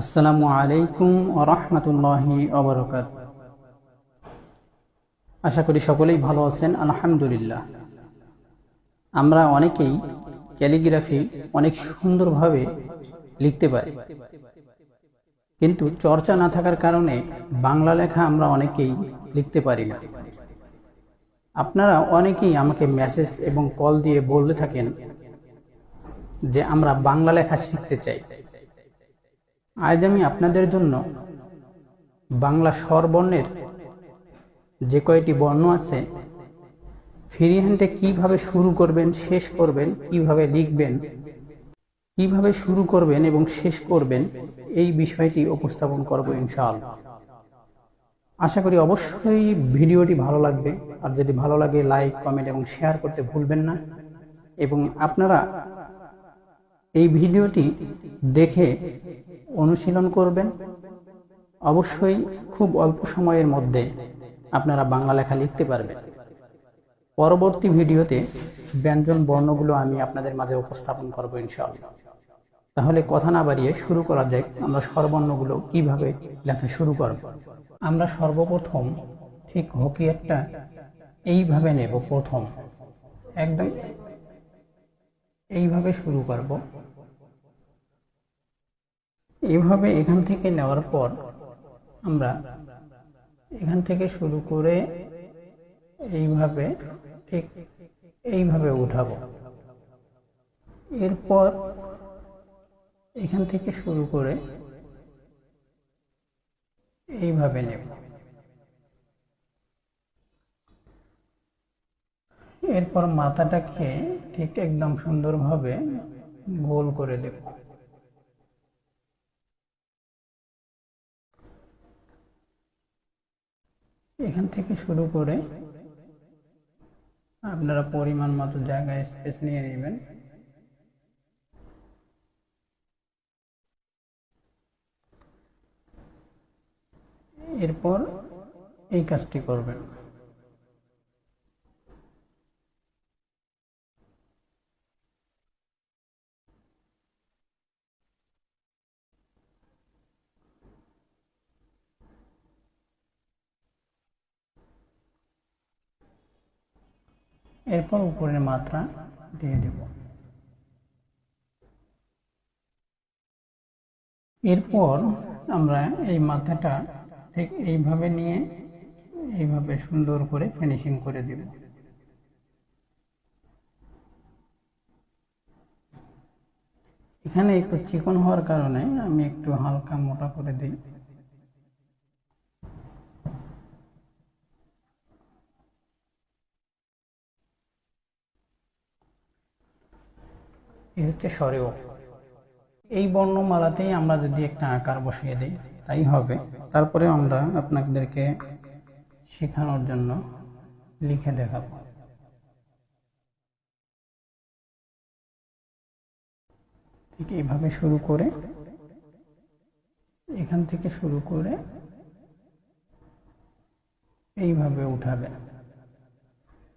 আসসালামু আলাইকুম ওরহমতুল্লাহি অবরকাত আশা করি সকলেই ভালো আছেন, আলহামদুলিল্লাহ। আমরা অনেকেই ক্যালিগ্রাফি অনেক সুন্দরভাবে লিখতে পারি। কিন্তু চর্চা না থাকার কারণে বাংলা লেখা আমরা অনেকেই লিখতে পারি না। আপনারা অনেকেই আমাকে মেসেজ এবং কল দিয়ে বলতে থাকেন যে আমরা বাংলা লেখা শিখতে চাই। আজ আমি আপনাদের জন্য বাংলা স্বরবর্ণের যে কয়টি বর্ণ আছে ফ্রি হ্যান্ডে কীভাবে শুরু করবেন, শেষ করবেন, কীভাবে লিখবেন, কীভাবে শুরু করবেন এবং শেষ করবেন, এই বিষয়টি উপস্থাপন করব ইনশাআল্লাহ। আশা করি অবশ্যই ভিডিওটি ভালো লাগবে। আর যদি ভালো লাগে, লাইক, কমেন্ট এবং শেয়ার করতে ভুলবেন না। এবং আপনারা এই ভিডিওটি দেখে অনুশীলন করবেন। অবশ্যই খুব অল্প সময়ের মধ্যে আপনারা বাংলা লেখা লিখতে পারবেন। পরবর্তী ভিডিওতে ব্যঞ্জন বর্ণগুলো আমি আপনাদের মাঝে উপস্থাপন করব ইনশাআল্লাহ। তাহলে কথা না বাড়িয়ে শুরু করা যাক, আমরা স্বরবর্ণগুলো কীভাবে লেখা শুরু করব। আমরা সর্বপ্রথম ঠিক হকি একটা এইভাবে নেব প্রথম। একদম এইভাবে শুরু করব। এইভাবে এখান থেকে নেওয়ার পর আমরা এখান থেকে শুরু করে এইভাবে ঠিক এইভাবে উঠাবো। এরপর এখান থেকে শুরু করে এইভাবে নেব। এরপর মাথাটাকে ঠিক একদম সুন্দরভাবে গোল করে দেব। এখান থেকে শুরু করে আপনারা পরিমাণ মতো জায়গায় স্পেস নিয়ে নেবেন। এরপর এই কাজটি করবেন। এরপর উপরের মাত্রা দিয়ে দেব। এরপর আমরা এই মাথাটা ঠিক এইভাবে নিয়ে এইভাবে সুন্দর করে ফিনিশিং করে দেব। এখানে একটু চিকন হওয়ার কারণে আমি একটু হালকা মোটা করে দিই। এই হচ্ছে স্বরেও। এই বর্ণমালাতেই আমরা যদি একটা আকার বসিয়ে দিই, তাই হবে। তারপরে আমরা আপনাদেরকে শেখানোর জন্য লিখে দেখাবো। ঠিক এইভাবে শুরু করে, এখান থেকে শুরু করে এইভাবে উঠাবেন।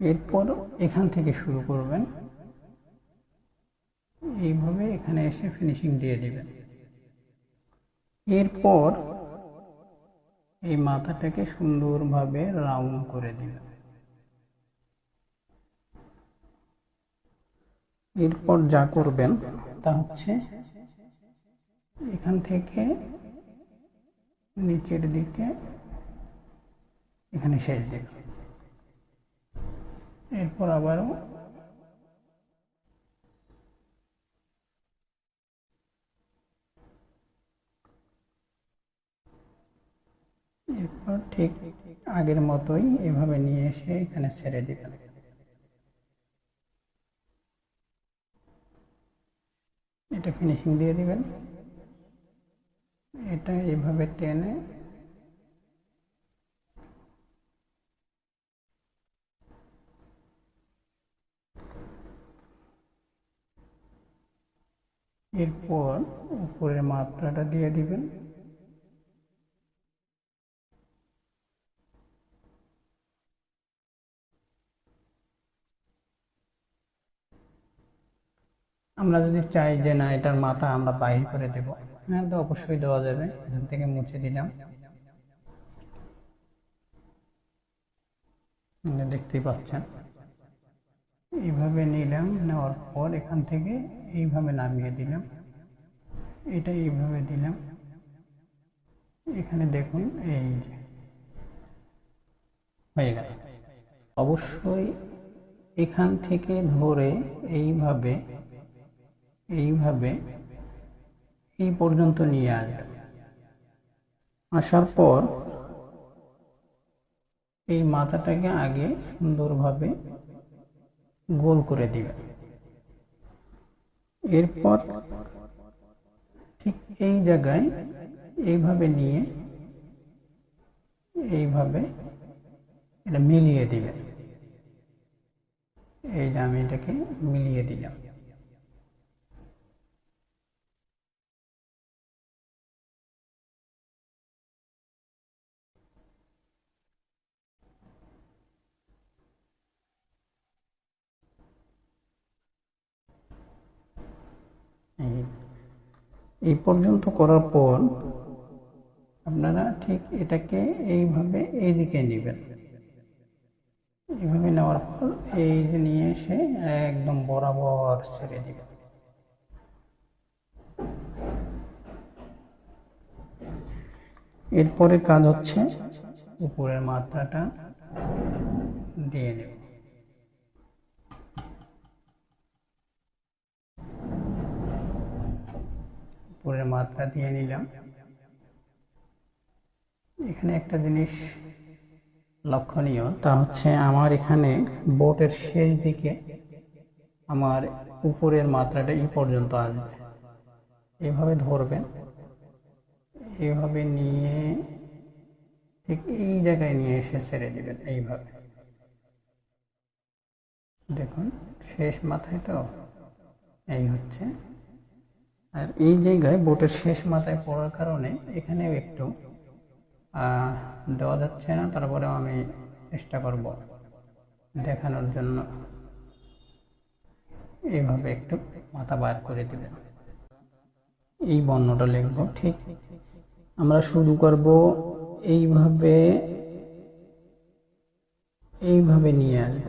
এরপর এখান থেকে শুরু করবেন। এইভাবে এখানে এসে ফিনিশিং দিয়ে দিবেন এরপর এই মাথাটাকে সুন্দরভাবে রাউন্ড করে দিবেন এরপর যা করবেন তা হচ্ছে এখান থেকে নিচের দিকে এখানে শেষ দিকে। এরপর আবারও এরপর ঠিক আগের মতোই এভাবে নিয়ে এসে এখানে ছেড়ে দিবেন। এটা ফিনিশিং দিয়ে দিবেন। এটা এভাবে টেনে এরপর উপরের মাত্রাটা দিয়ে দিবেন। আমরা যদি চাই যে, না, এটার মাথা আমরা বাহির করে দেব হ্যাঁ তো অবশ্যই দেওয়া যাবে। এখান থেকে মুছে দিলাম। দেখতেই পাচ্ছেন। এইভাবে নিলাম, নেওয়ার পর এখান থেকে এইভাবে নামিয়ে দিলাম। এটা এইভাবে দিলাম। এখানে দেখুন, এই হয়ে গেল। অবশ্যই এখান থেকে ধরে এইভাবে এইভাবে এই পর্যন্ত নিয়ে আসবে আসার পর এই মাথাটাকে আগে সুন্দরভাবে গোল করে দিবে। এরপর ঠিক এই জায়গায় এইভাবে নিয়ে এইভাবে এটা মিলিয়ে দিবে। এই যে আমি এটাকে মিলিয়ে দিলাম এই- এই পর্যন্ত করার পর আপনারা ঠিক এটাকে এইভাবে এইদিকে নেবেন। এইভাবে নেওয়ার পর এই নিয়ে এসে একদম বরাবর ছেড়ে দিবেন। এরপরে কাজ হচ্ছে উপরের মাত্রাটা দিয়ে নেব। উপরের মাত্রা দিয়ে নিলাম। এখানে একটা জিনিস লক্ষণীয়, তা হচ্ছে আমার এখানে বোটের শেষ দিকে আমার উপরের মাত্রাটা এই পর্যন্ত আসবে। এভাবে ধরবেন, এভাবে নিয়ে ঠিক এই জায়গায় নিয়ে এসে ছেড়ে দিবেন এইভাবে। দেখুন, শেষ মাথায় তো এই হচ্ছে। আর এই জায়গায় বোটের শেষ মাথায় পড়ার কারণে এখানেও একটু দেওয়া যাচ্ছে না, তারপরেও আমি চেষ্টা করব দেখানোর জন্য। এইভাবে একটু মাথা বার করে দিবেন। এই বর্ণটা লিখব, ঠিক। আমরা শুরু করব এইভাবে এইভাবে নিয়ে আসব।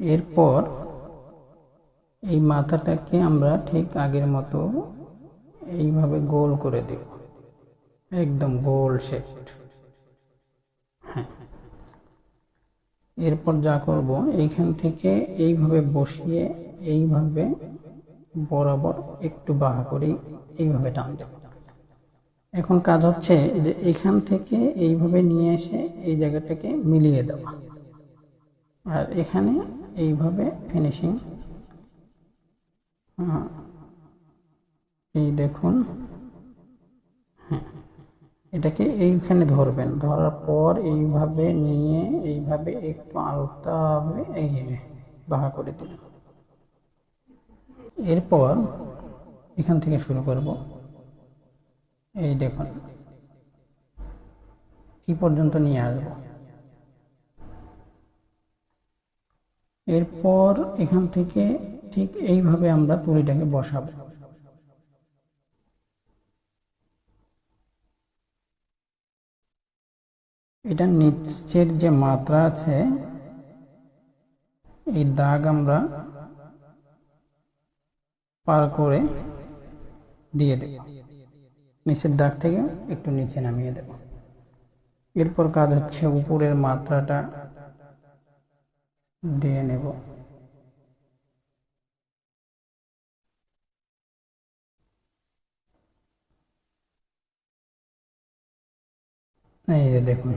এরপর এই মাথাটাকে আমরা ঠিক আগের মতো এইভাবে গোল করে দেব। একদম গোল শেপ হ্যাঁ। এরপর যা করব, এইখান থেকে এইভাবে বসিয়ে এইভাবে বরাবর একটু বাঁকা করে এইভাবে টান দেব। এখন কাজ হচ্ছে যে এখান থেকে এইভাবে নিয়ে এসে এই জায়গাটাকে মিলিয়ে দেওয়া। আর এখানে এইভাবে ফিনিশিং এই দেখুন হ্যাঁ এটাকে এইখানে ধরবেন। ধরার পর এইভাবে নিয়ে, এইভাবে একটু আলতাভাবে এগিয়ে বাঁকা করে দিলেন। এরপর এখান থেকে শুরু করব। এই দেখুন, এই পর্যন্ত নিয়ে আসব। এরপর এখান থেকে ঠিক এইভাবে আমরা তুলিটাকে বসাবো। এটা নিচের যে মাত্রা আছে, এই দাগ আমরা পার করে দিয়ে দেব। নিচের দাগ থেকে একটু নিচে নামিয়ে দেব। এরপর কাজ হচ্ছে উপরের মাত্রাটা দিয়ে নেব। এই যে দেখুন।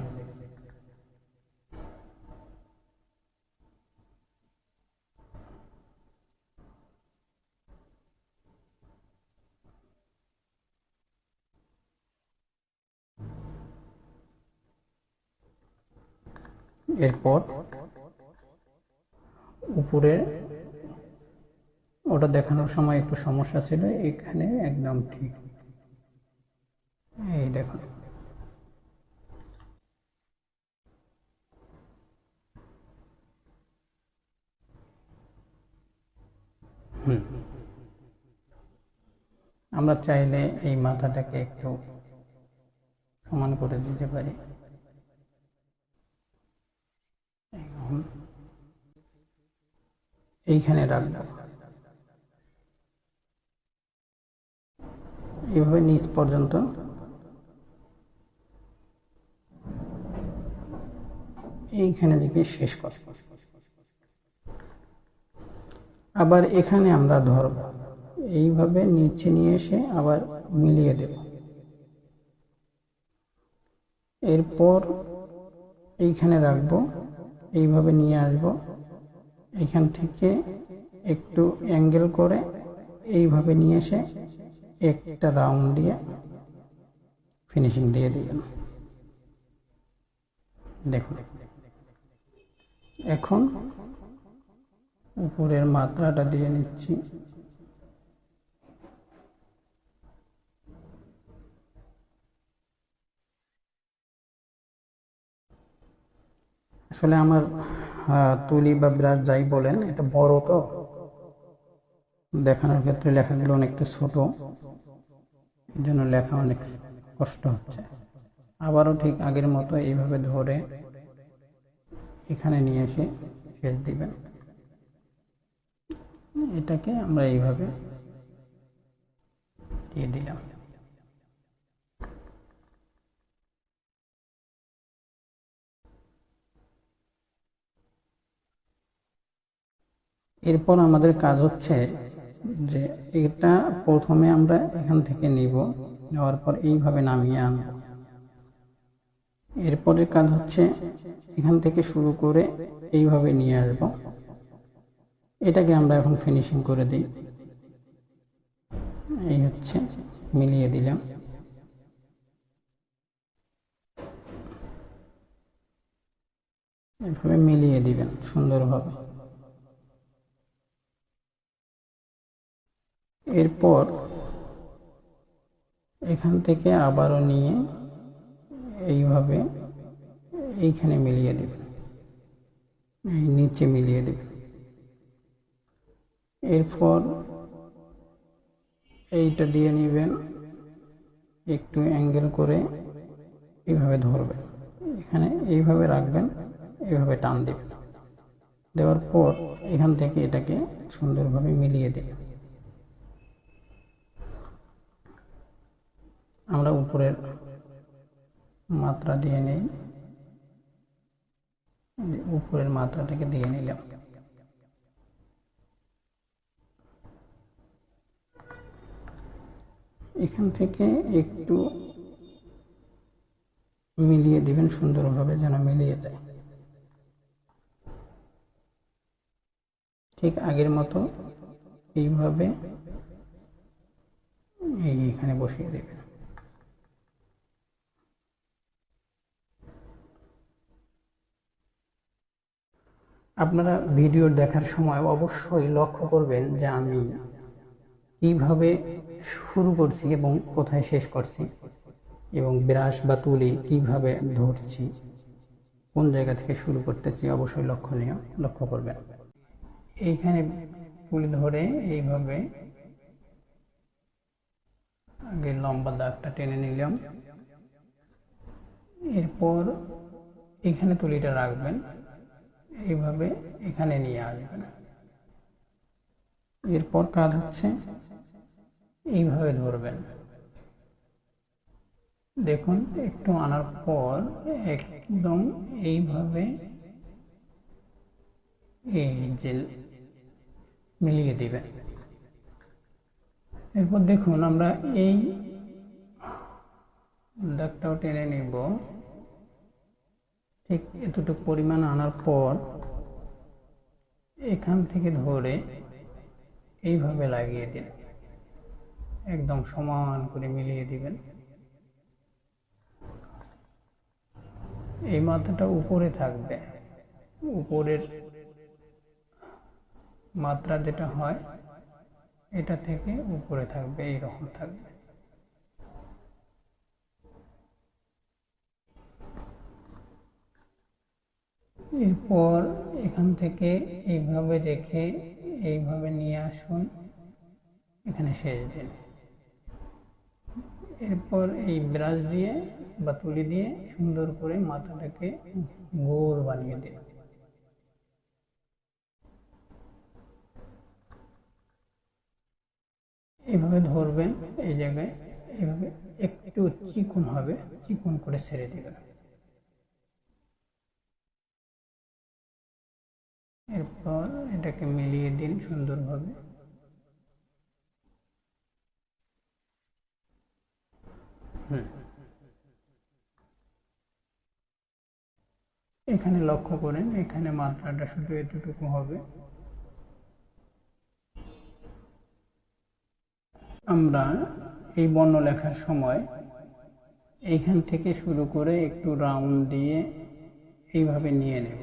এরপর উপরে ওটা দেখানোর সময় একটু সমস্যা ছিল, এখানে একদম ঠিক। এই দেখুন। আমরা চাইলে এই মাথাটাকে একটু সমান করে দিতে পারি। এইখানে রাখব এইভাবে নিচ পর্যন্ত এইখানে থেকে শেষ কর আবার এখানে আমরা ধরব। এইভাবে নিচে নিয়ে এসে আবার মিলিয়ে দেব। এরপর এইখানে রাখব। এইভাবে নিয়ে আসব। এখান থেকে একটু অ্যাঙ্গেল করে এইভাবে নিয়ে এসে একটা রাউন্ড দিয়ে ফিনিশিং দিয়ে দিবেন দেখুন। এখন উপরের মাত্রাটা দিয়ে নিচ্ছি। আসলে আমার তুলি বা ব্রাশ যাই বলেন, এটা বড় তো। দেখানোর ক্ষেত্রে লেখাগুলো অনেকটা ছোট। এই জন্য লেখা অনেক কষ্ট হচ্ছে। আবারও ঠিক আগের মতো এইভাবে ধরে এখানে নিয়ে এসে শেষ দিবেন। এটাকে আমরা এইভাবে দিয়ে দিলাম। এরপর আমাদের কাজ হচ্ছে যে এটা প্রথমে আমরা এখান থেকে নিব, নেওয়ার পর এইভাবে নামিয়ে আনব। এরপরের কাজ হচ্ছে এখান থেকে শুরু করে এইভাবে নিয়ে আসব। এটাকে আমরা এখন ফিনিশিং করে দিই। এই হচ্ছে, মিলিয়ে দিলাম। এভাবে মিলিয়ে দিবেন, সুন্দরভাবে। এরপর এখান থেকে আবারও নিয়ে এইভাবে এইখানে মিলিয়ে দেবেন। এই নিচে মিলিয়ে দেবেন। এরপর এইটা দিয়ে নেবেন, একটু অ্যাঙ্গেল করে এইভাবে ধরবেন। এখানে এইভাবে রাখবেন এইভাবে টান দেবেন। দেওয়ার পর এখান থেকে এটাকে সুন্দরভাবে মিলিয়ে দেবেন। আমরা উপরের মাত্রা দিয়ে নেই উপরের মাত্রাটাকে দিয়ে নিলাম। এখান থেকে একটু মিলিয়ে দিবেন সুন্দরভাবে যেন মিলিয়ে যায়। ঠিক আগের মতো এইভাবে এই এখানে বসিয়ে দেবেন। আপনারা ভিডিও দেখার সময় অবশ্যই লক্ষ্য করবেন যে আমি কীভাবে শুরু করছি এবং কোথায় শেষ করছি এবং ব্রাশ বা তুলি কীভাবে ধরছি, কোন জায়গা থেকে শুরু করতেছি, অবশ্যই লক্ষণীয় লক্ষ্য করবেন। এইখানে তুলি ধরে এইভাবে আগে লম্বা দাগটা টেনে নিলাম। এরপর এখানে তুলিটা রাখবেন। এইভাবে এখানে নিয়ে আসবেন। এরপর কাজ হচ্ছে এইভাবে ধরবেন। দেখুন, একটু আনার পর একদম এইভাবে এই যে মিলিয়ে দিবেন। এরপর দেখুন, আমরা এই দাগটাও টেনে নিব। ঠিক এতটুকু পরিমাণ আনার পর এখান থেকে ধরে এইভাবে লাগিয়ে দিন। একদম সমান করে মিলিয়ে দিবেন। এই মাথাটা উপরে থাকবে। উপরের মাত্রা যেটা হয়, এটা থেকে উপরে থাকবে, এইরকম থাকবে। এরপর এখান থেকে এইভাবে রেখে এইভাবে নিয়ে আসুন। এখানে শেষ দিন। এরপর এই ব্রাশ দিয়ে বা তুলি দিয়ে সুন্দর করে মাথাটাকে গোল বানিয়ে দিন। এভাবে ধরবেন এই জায়গায়। এভাবে একটু চিকন হবে, চিকন করে ছেড়ে দেবেন। এরপর এটাকে মিলিয়ে দিন সুন্দরভাবে। এখানে লক্ষ্য করেন এখানে মাত্রাটা শুধু এতটুকু হবে। আমরা এই বর্ণ লেখার সময় এইখান থেকে শুরু করে একটু রাউন্ড দিয়ে এইভাবে নিয়ে নেব।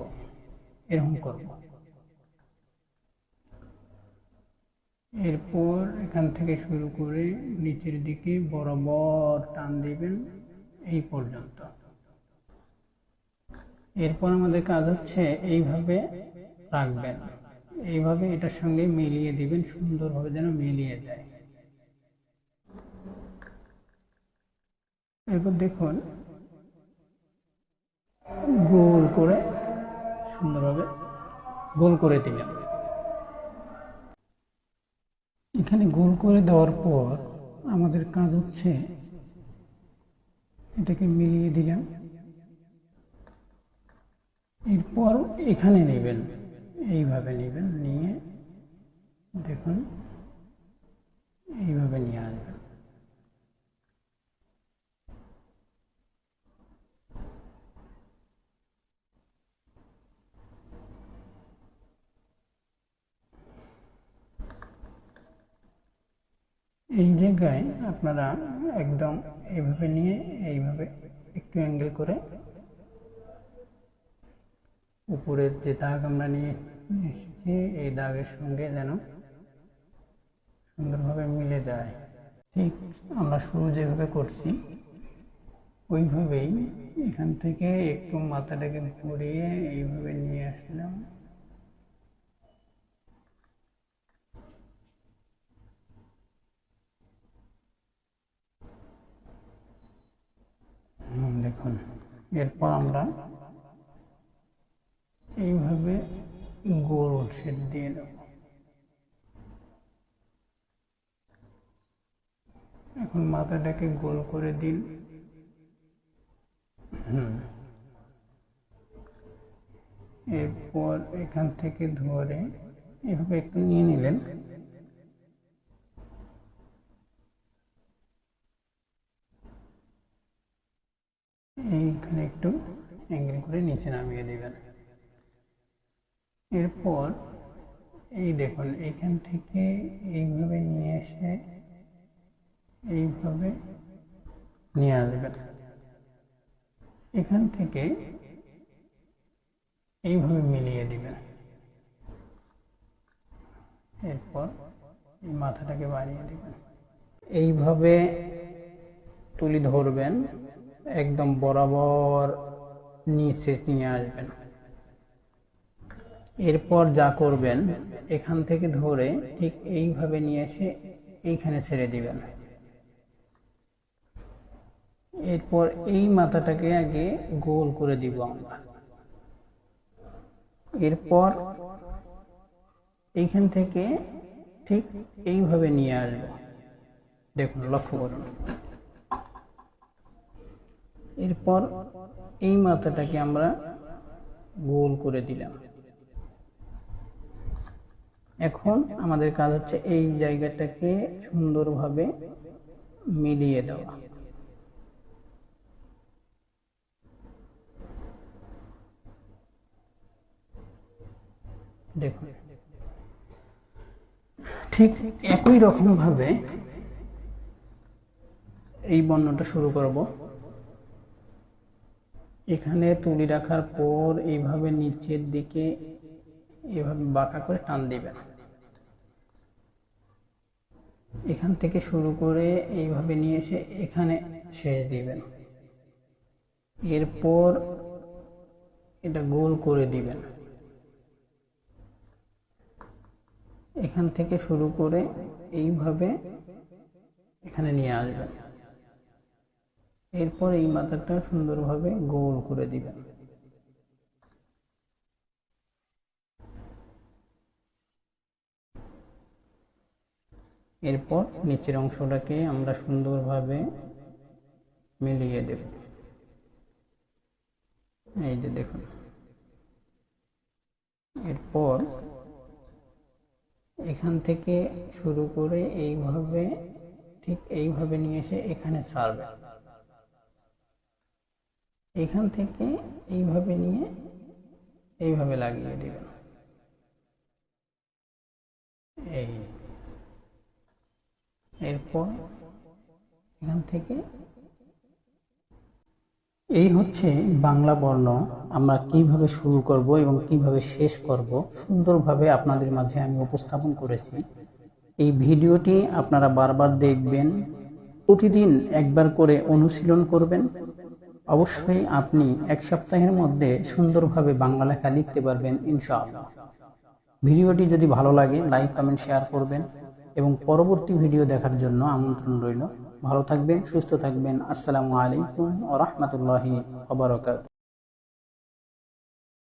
এরকম করব। এরপর এখান থেকে শুরু করে নিচের দিকে বরাবর টান দিবেন এই পর্যন্ত। এরপর আমাদের কাজ হচ্ছে এইভাবে রাখবেন। এইভাবে এটার সঙ্গে মিলিয়ে দিবেন, সুন্দরভাবে যেন মিলিয়ে যায়। এরপর দেখুন, গোল করে সুন্দরভাবে গোল করে দিলেন। এখানে গোল করে দেওয়ার পর আমাদের কাজ হচ্ছে এটাকে মিলিয়ে দিলাম। এরপর এখানে নেবেন, এইভাবে নেবেন, নিয়ে দেখুন, এইভাবে নিয়ে আসবেন। জায়গায় আপনারা একদম এইভাবে নিয়ে, এইভাবে একটু অ্যাঙ্গেল করে উপরের যে দাগ আমরা নিয়ে এসেছি, এই দাগের সঙ্গে যেন সুন্দরভাবে মিলে যায়। ঠিক আমরা শুরু যেভাবে করছি, ওইভাবেই এখান থেকে একটু মাথাটাকে ঘুরিয়ে এইভাবে এরপর আমরা এইভাবে গোল শেড দিয়ে দেব এখন মাথাটাকে গোল করে দিন। এরপর এখান থেকে ধরে এভাবে একটু নিয়ে নিলেন। এইখানে একটু অ্যাঙ্গেল করে নিচে নামিয়ে দেবেন। এরপর এই দেখুন, এখান থেকে এইভাবে নিয়ে এসে এইভাবে নিয়ে আসবেন। এখান থেকে এইভাবে মিলিয়ে দিবেন। এরপর এই মাথাটাকে বাড়িয়ে দিবেন। এইভাবে তুলি ধরবেন। একদম বরাবর নিচে নিয়ে আসবেন। এরপর যা করবেন, এখান থেকে ধরে ঠিক এইভাবে নিয়ে এসে এইখানে ছেড়ে দিবেন। এরপর এই মাথাটাকে আগে গোল করে দিব আমরা। এরপর এইখান থেকে ঠিক এইভাবে নিয়ে আসব। দেখুন, লক্ষ্য করুন। এরপর এই মাথাটাকে আমরা গোল করে দিলাম। এখন আমাদের কাজ হচ্ছে এই জায়গাটাকে সুন্দরভাবে মিলিয়ে দেওয়া। দেখুন, ঠিক একই রকম ভাবে এই বর্ণটা শুরু করব। এখানে তুলি রাখার পর এইভাবে নিচের দিকে এভাবে বাঁকা করে টান দিবেন। এখান থেকে শুরু করে এইভাবে নিয়ে এসে এখানে শেষ দিবেন। এরপর এটা গোল করে দিবেন। এখান থেকে শুরু করে এইভাবে এখানে নিয়ে আসবেন। এরপর এই মাথাটা সুন্দরভাবে গোল করে দিবেন। এরপর নিচের অংশটাকে আমরা সুন্দরভাবে মিলিয়ে দেব। এই যে দেখুন। এরপর এখান থেকে শুরু করে এইভাবে, ঠিক এইভাবে নিয়ে এসে এখানে ছাড়বে এখান থেকে এইভাবে নিয়ে এইভাবে লাগিয়ে দিবেন। এই। এরপর এখান থেকে এই হচ্ছে বাংলা বর্ণ। আমরা কীভাবে শুরু করব এবং কীভাবে শেষ করব সুন্দরভাবে আপনাদের মাঝে আমি উপস্থাপন করেছি। এই ভিডিওটি আপনারা বারবার দেখবেন। প্রতিদিন একবার করে অনুশীলন করবেন। অবশ্যই আপনি এক সপ্তাহের মধ্যে সুন্দরভাবে বাংলা লেখা লিখতে পারবেন, ইনশাআল্লাহ। ভিডিওটি যদি ভালো লাগে, লাইক, কমেন্ট, শেয়ার করবেন এবং পরবর্তী ভিডিও দেখার জন্য আমন্ত্রণ রইল। ভালো থাকবেন, সুস্থ থাকবেন। আসসালামু আলাইকুম ও রহমতুল্লাহি